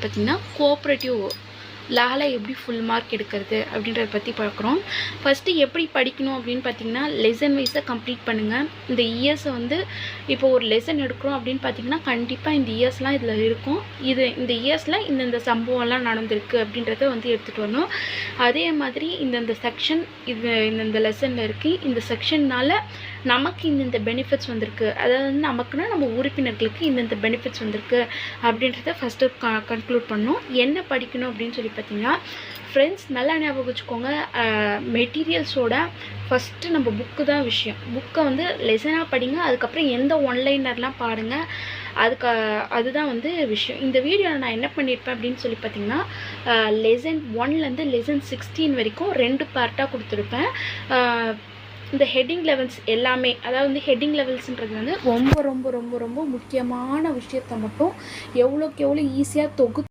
பார்த்தீங்கன்னா பார்த்திங்கன்னா கோஆப்ரேட்டிவ் லால எப்படி ஃபுல் மார்க் எடுக்கிறது அப்படின்றத பற்றி பார்க்குறோம் ஃபஸ்ட்டு எப்படி படிக்கணும் அப்படின்னு பார்த்தீங்கன்னா லெசன் வைஸாக கம்ப்ளீட் பண்ணுங்கள் இந்த இயர்ஸை வந்து இப்போ ஒரு லெசன் எடுக்கிறோம் அப்படின்னு பார்த்தீங்கன்னா கண்டிப்பாக இந்த இயர்ஸ்லாம் இதில் இருக்கும். இது இந்த இயர்ஸில் இந்தந்த சம்பவம்லாம் நடந்திருக்கு அப்படின்றத வந்து எடுத்துகிட்டு வரணும். அதே மாதிரி இந்தந்த செக்ஷன் இது இந்தந்த லெசனில் இருக்குது இந்த செக்ஷன்னால் நமக்கு இந்தந்த பெனிஃபிட்ஸ் வந்திருக்கு. அதாவது வந்து நமக்குன்னா நம்ம உறுப்பினர்களுக்கு இந்தந்த பெனிஃபிட்ஸ் வந்திருக்கு அப்படின்றத ஃபஸ்ட்டு க கன்க்ளூட் பண்ணணும் என்ன படிக்கணும் அப்படின்னு சொல்லி பார்த்தீங்கன்னா ஃப்ரெண்ட்ஸ் நல்லா ஞாபகம் வச்சுக்கோங்க. மெட்டீரியல்ஸோட ஃபஸ்ட்டு நம்ம புக்கு தான் விஷயம். புக்கை வந்து லெசனாக படிங்க. அதுக்கப்புறம் எந்த ஒன்லைனர்லாம் பாருங்கள் அதுக்கு அதுதான் வந்து விஷயம். இந்த வீடியோவில் நான் என்ன பண்ணியிருப்பேன் அப்படின்னு சொல்லி பார்த்தீங்கன்னா லெசன் ஒன்லேருந்து லெசன் சிக்ஸ்டீன் வரைக்கும் ரெண்டு பார்ட்டாக கொடுத்துருப்பேன். இந்த ஹெட்டிங் லெவல்ஸ் எல்லாமே அதாவது வந்து ஹெட்டிங் லெவல்ஸ்ன்றது வந்து ரொம்ப ரொம்ப ரொம்ப ரொம்ப முக்கியமான விஷயத்த மட்டும் எவ்வளோக்கு எவ்வளோ ஈஸியாக தொகு